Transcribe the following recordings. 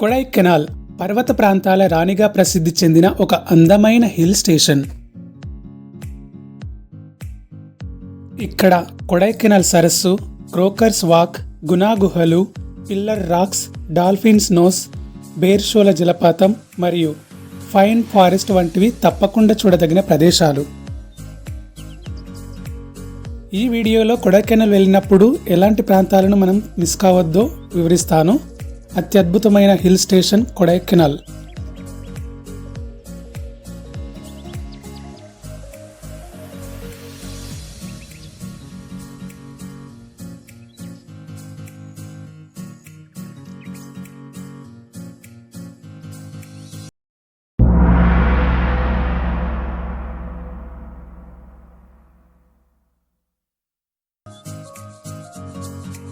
కొడైకెనాల్ పర్వత ప్రాంతాల రాణిగా ప్రసిద్ధి చెందిన ఒక అందమైన హిల్ స్టేషన్. ఇక్కడ కొడైకెనాల్ సరస్సు క్రోకర్స్ వాక్ గునా గుహలు pillar rocks dolphin's nose Bear Shola జలపాతం మరియు ఫైన్ ఫారెస్ట్ వంటివి తప్పకుండా చూడదగిన ప్రదేశాలు. ఈ వీడియోలో కొడైకెనాల్ వెళ్ళినప్పుడు ఎలాంటి ప్రాంతాలను మనం మిస్ కావద్దో వివరిస్తాను. అత్యద్భుతమైన హిల్ స్టేషన్ కొడైకెనాల్.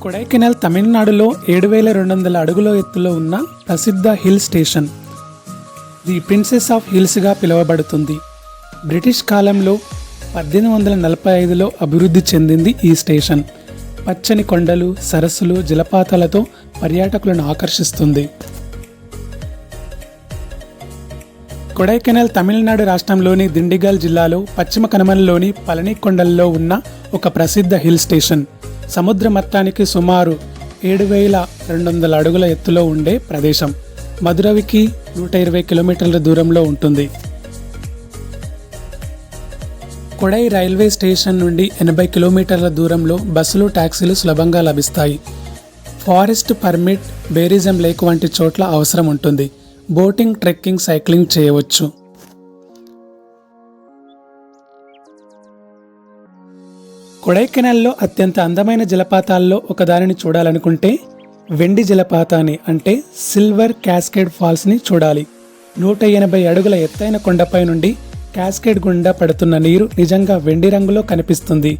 కొడైకెనాల్ తమిళనాడులో ఏడు వేల రెండు వందల అడుగుల ఎత్తులో ఉన్న ప్రసిద్ధ hill station. The princess of హిల్స్గా పిలువబడుతుంది. బ్రిటిష్ కాలంలో పద్దెనిమిది వందల నలభై ఐదులో అభివృద్ధి చెందింది ఈ స్టేషన్. పచ్చని కొండలు సరస్సులు జలపాతాలతో పర్యాటకులను ఆకర్షిస్తుంది. కొడైకెనాల్ తమిళనాడు రాష్ట్రంలోని దిండిగల్ జిల్లాలో పశ్చిమ కనుమలలోని పళనికొండల్లో ఉన్న ఒక ప్రసిద్ధ హిల్ స్టేషన్. సముద్ర మట్టానికి సుమారు ఏడు వేల రెండు వందల అడుగుల ఎత్తులో ఉండే ప్రదేశం. మధురవికి నూట ఇరవై కిలోమీటర్ల దూరంలో ఉంటుంది. కొడై రైల్వే స్టేషన్ నుండి ఎనభై కిలోమీటర్ల దూరంలో బస్సులు ట్యాక్సీలు సులభంగా లభిస్తాయి. ఫారెస్ట్ పర్మిట్ బేరిజం లేక్ వంటి చోట్ల అవసరం ఉంటుంది. బోటింగ్ ట్రెక్కింగ్ సైక్లింగ్ చేయవచ్చు. కొడైకెనాల్లో అత్యంత అందమైన జలపాతాల్లో ఒకదానిని చూడాలనుకుంటే వెండి జలపాతాన్ని అంటే సిల్వర్ క్యాస్కేడ్ ఫాల్స్ని చూడాలి. నూట ఎనభై అడుగుల ఎత్తైన కొండపై నుండి క్యాస్కేడ్ గుండా పడుతున్న నీరు నిజంగా వెండి రంగులో కనిపిస్తుంది.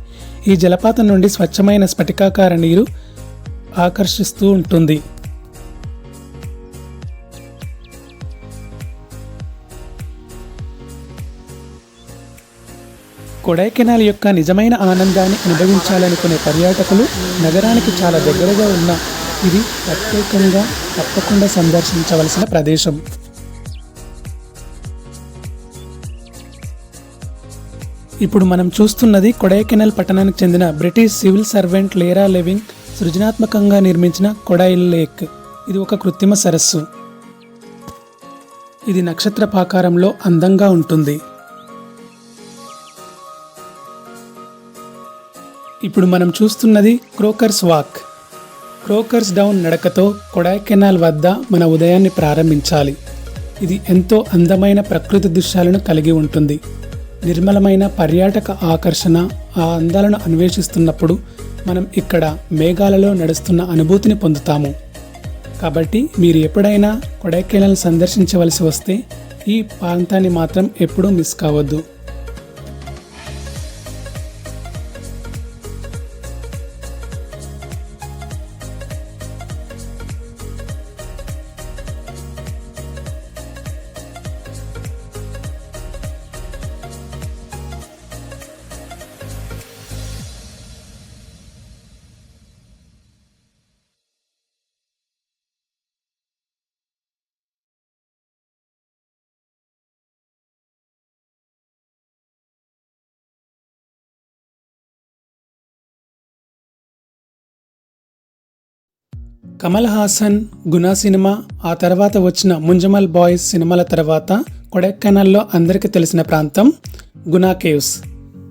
ఈ జలపాతం నుండి స్వచ్ఛమైన స్ఫటికాకార నీరు ఆకర్షిస్తూ ఉంటుంది. కొడైకెనాల్ యొక్క నిజమైన ఆనందాన్ని అనుభవించాలనుకునే పర్యాటకులు నగరానికి చాలా దగ్గరగా ఉన్న ఇది ప్రత్యేకంగా తప్పకుండా సందర్శించవలసిన ప్రదేశం. ఇప్పుడు మనం చూస్తున్నది కొడైకెనాల్ పట్టణానికి చెందిన బ్రిటిష్ సివిల్ సర్వెంట్ లేరా లెవింగ్ సృజనాత్మకంగా నిర్మించిన కొడైల్ లేక్. ఇది ఒక కృత్రిమ సరస్సు. ఇది నక్షత్రపాకారంలో అందంగా ఉంటుంది. ఇప్పుడు మనం చూస్తున్నది క్రోకర్స్ వాక్. క్రోకర్స్ డౌన్ నడకతో కొడైకెనాల్ వద్ద మన ఉదయాన్ని ప్రారంభించాలి. ఇది ఎంతో అందమైన ప్రకృతి దృశ్యాలను కలిగి ఉంటుంది. నిర్మలమైన పర్యాటక ఆకర్షణ ఆ అందాలను అన్వేషిస్తున్నప్పుడు మనం ఇక్కడ మేఘాలలో నడుస్తున్న అనుభూతిని పొందుతాము. కాబట్టి మీరు ఎప్పుడైనా కొడైకెనాల్ సందర్శించవలసి వస్తే ఈ ప్రాంతాన్ని మాత్రం ఎప్పుడూ మిస్ కావద్దు. కమల్ హాసన్ గునా సినిమా ఆ తర్వాత వచ్చిన ముంజమల్ బాయ్స్ సినిమాల తర్వాత కొడైకెనాల్లో అందరికీ తెలిసిన ప్రాంతం గునా కేవ్స్.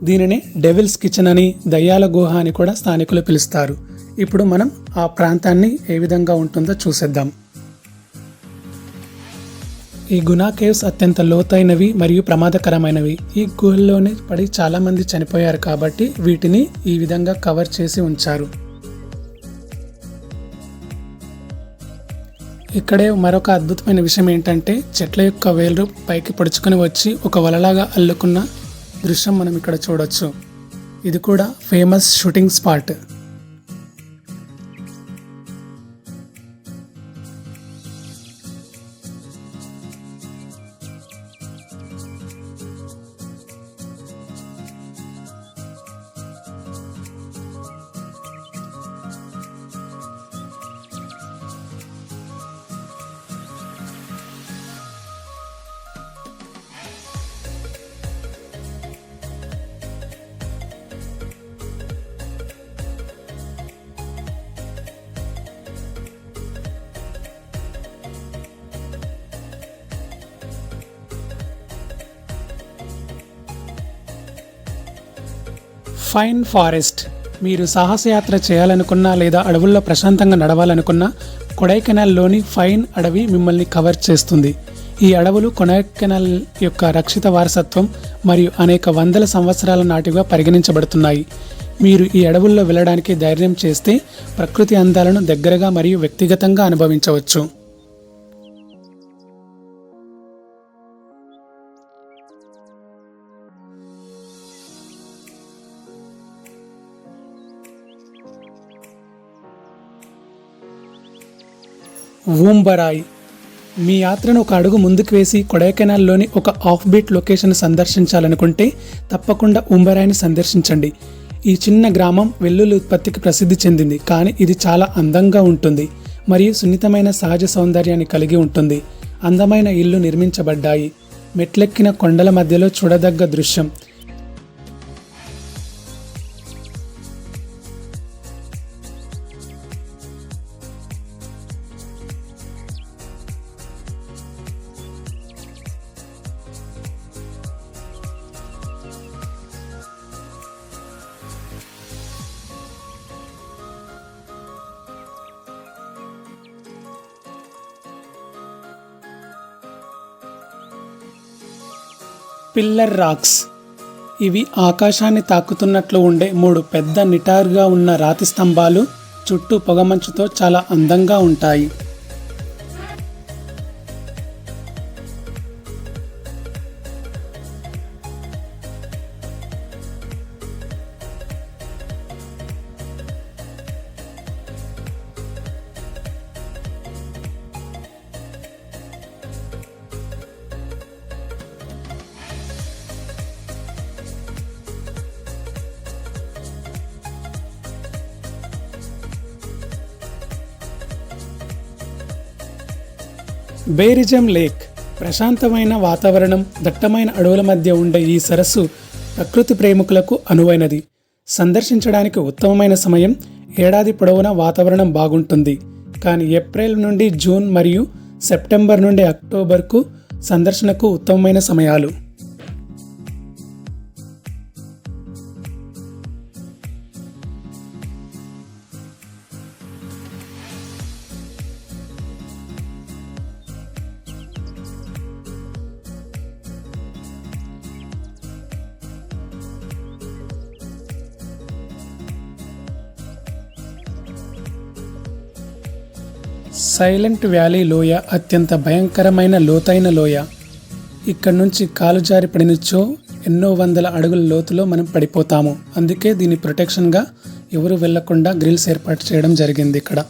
దీనిని డెవిల్స్ కిచెన్ అని దయ్యాల గుహ అని కూడా స్థానికులు పిలుస్తారు. ఇప్పుడు మనం ఆ ప్రాంతాన్ని ఏ విధంగా ఉంటుందో చూసేద్దాం. ఈ గునా కేవ్స్ అత్యంత లోతైనవి మరియు ప్రమాదకరమైనవి. ఈ గుహల్లోనే పడి చాలామంది చనిపోయారు కాబట్టి వీటిని ఈ విధంగా కవర్ చేసి ఉంచారు. ఇక్కడే మరొక అద్భుతమైన విషయం ఏంటంటే చెట్ల యొక్క వేలు పైకి పొడుచుకొని వచ్చి ఒక వలలాగా అల్లుకున్న దృశ్యం మనం ఇక్కడ చూడొచ్చు. ఇది కూడా famous shooting spot. Pine forest. మీరు సాహసయాత్ర చేయాలనుకున్నా లేదా అడవుల్లో ప్రశాంతంగా నడవాలనుకున్నా కొడైకెనాల్లోని ఫైన్ అడవి మిమ్మల్ని కవర్ చేస్తుంది. ఈ అడవులు కొడైకెనాల్ యొక్క రక్షిత వారసత్వం మరియు అనేక వందల సంవత్సరాల నాటిగా పరిగణించబడుతున్నాయి. మీరు ఈ అడవుల్లో వెళ్ళడానికి ధైర్యం చేస్తే ప్రకృతి అందాలను దగ్గరగా మరియు వ్యక్తిగతంగా అనుభవించవచ్చు. వూంబరాయ్. మీ యాత్రను ఒక అడుగు ముందుకు వేసి కొడైకెనాల్లోని ఒక ఆఫ్ బీట్ లొకేషన్ సందర్శించాలనుకుంటే తప్పకుండా ఉంబరాయిని సందర్శించండి. ఈ చిన్న గ్రామం వెల్లుల్లి ఉత్పత్తికి ప్రసిద్ధి చెందింది కానీ ఇది చాలా అందంగా ఉంటుంది మరియు సున్నితమైన సహజ సౌందర్యాన్ని కలిగి ఉంటుంది. అందమైన ఇల్లు నిర్మించబడ్డాయి. మెట్లెక్కిన కొండల మధ్యలో చూడదగ్గ దృశ్యం. Pillar rocks. ఇవి ఆకాశాన్ని తాకుతున్నట్లు ఉండే మూడు పెద్ద నిటారుగా ఉన్న రాతి స్తంభాలు చుట్టూ పొగమంచుతో చాలా అందంగా ఉంటాయి. బేరిజం లేక్ ప్రశాంతమైన వాతావరణం దట్టమైన అడవుల మధ్య ఉండే ఈ సరస్సు ప్రకృతి ప్రేమికులకు అనువైనది. సందర్శించడానికి ఉత్తమమైన సమయం ఏడాది పొడవునా వాతావరణం బాగుంటుంది. కానీ ఏప్రిల్ నుండి జూన్ మరియు సెప్టెంబర్ నుండి అక్టోబర్కు సందర్శనకు ఉత్తమమైన సమయాలు. సైలెంట్ వ్యాలీ లోయ అత్యంత భయంకరమైన లోతైన లోయ. ఇక్కడ నుంచి కాలు జారి పడినచ్చో ఎన్నో వందల అడుగుల లోతులో మనం పడిపోతాము. అందుకే దీని ప్రొటెక్షన్గా ఎవరు వెళ్ళకుండా గ్రిల్స్ ఏర్పాటు చేయడం జరిగింది ఇక్కడ.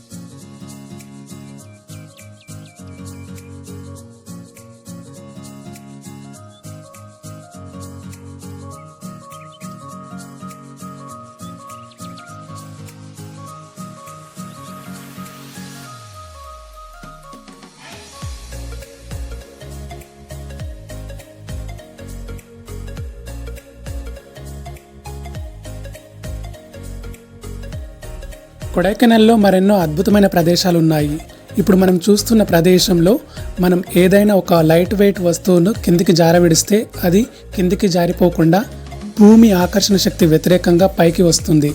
కొడైకెనాల్లో మరెన్నో అద్భుతమైన ప్రదేశాలు ఉన్నాయి. ఇప్పుడు మనం చూస్తున్న ప్రదేశంలో మనం ఏదైనా ఒక లైట్ వెయిట్ వస్తువును కిందికి జారవిడిస్తే అది కిందికి జారిపోకుండా భూమి ఆకర్షణ శక్తి వ్యతిరేకంగా పైకి వస్తుంది.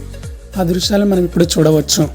ఆ దృశ్యాలు మనం ఇప్పుడు చూడవచ్చు.